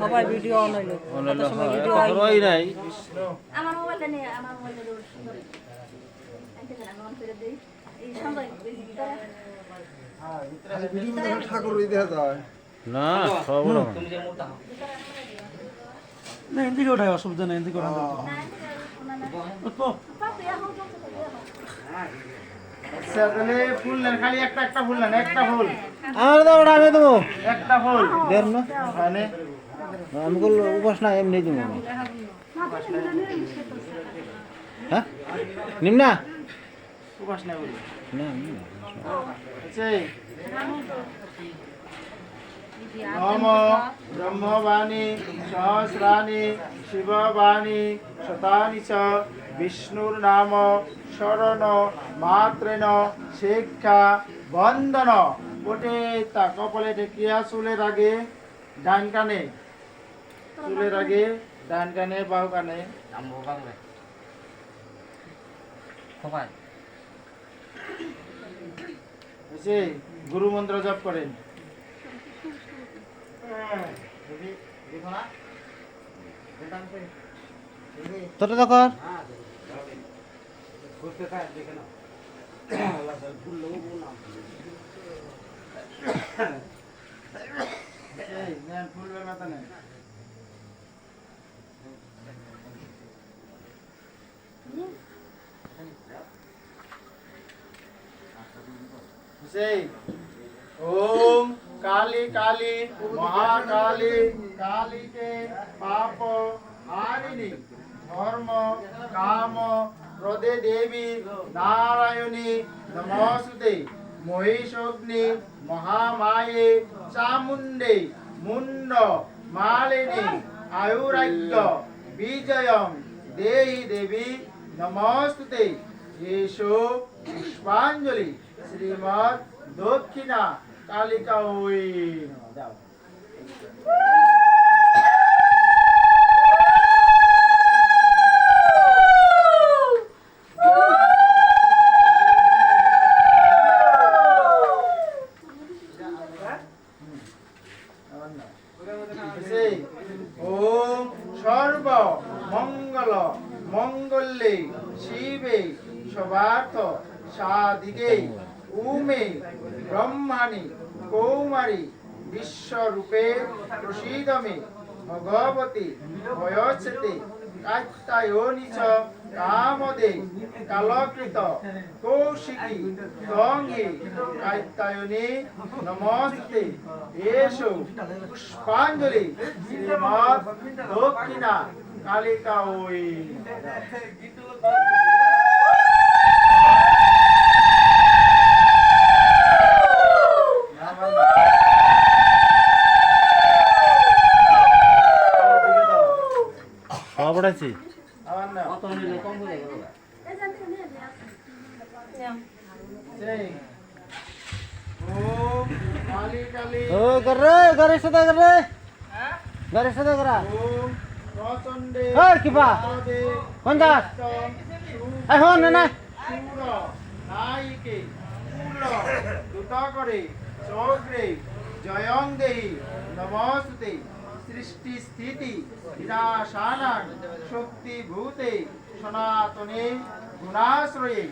সবাই video on হইল। Online কত ভিডিও হয় নাই। আমার মোবাইলটা আমার মোবাইলটা না সব না এদিকে ওঠায় অসুবিধা নেই নেন খালি একটা একটা ফুল নেন একটা ফুল। আমার তো ওটা আমি দেবো। একটা ফুল। দেন না। মানে আমি করল উপাস না এমনি দেবো হ্যাঁ? উপাস না। আচ্ছা নম ব্রহ্মবাণী সহস্রাণি শিববাণী শতানি চ বিষ্ণুর নাম শরণ মাত্রেন শিক্ষা বন্দন। ওটে তা কপালে ঠেকিয়া চুলের আগে ডান কানে। চুলের আগে ডান কানে বাহু কানে। হয়েছে গুরু মন্ত্র জপ করেন। তোটা তো কর এই, নেন, ফুল বেমাতা নেন। সেই। ওম কালী কালী, মহাকালী কালীকে পাপ হারিণী ধর্ম, কাম প্রদে দেবী, নারায়ণী নমস্তে মহিষগ্নি, মহামায়ে, চামুণ্ডে মুন্ড মালিনী আয়ুরাজ্য বিজয়ম, দেহি দেবী নমস্তে এসো পুষ্পাঞ্জলি। শ্রীমৎ দক্ষিণা কালিকা ওই। দাও ওম সর্ব মঙ্গল মঙ্গলে শিবে সবার্থ সাদিকে উমে ব্রহ্মাণি, কৌমারী, বিশ্বরূপে প্রসীদমে ভগবতী বয়সতে কাত্তায়নি কামদে, কালকৃত, কৌশিকী তঙ্গে কাত্তায়নি নমস্তে, এসো, পুষ্পাঞ্জলি শ্রীমৎ দক্ষিণা কালিকা ওই আমার না সেই ওম কালী কালী ও কর রে গাড়ির সাথে কর রে গাড়ির সাথে করা কিবা? প্রদে কোন দাস? এই হন না না শূর নায়িকে কুল দ্রুত জয়ং দেহি নমস্তে সৃষ্টি স্থিতি বিনাশানাং শক্তি ভূতে, সনাতনে গুণাশ্রয়ে,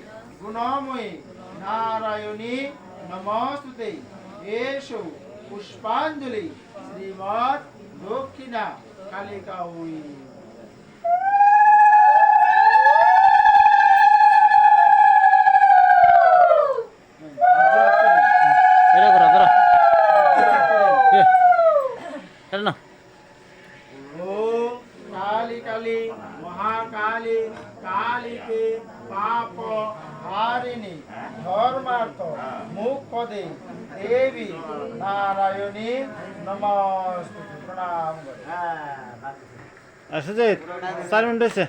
গুণময়ে, নারায়ণী নমস্তুতে। এসো পুষ্পাঞ্জলি শ্রীমৎ দক্ষিণা কালিকা ওই এটা করা করা এ এটা না ওম কালী কালী মহাকালী কালীকে পাপ হারিণী ধর্মার্থ মুখদে দেবী নারায়ণী নমস্তে প্রণাম করে। আসে যে চার মিনিট হয়েছে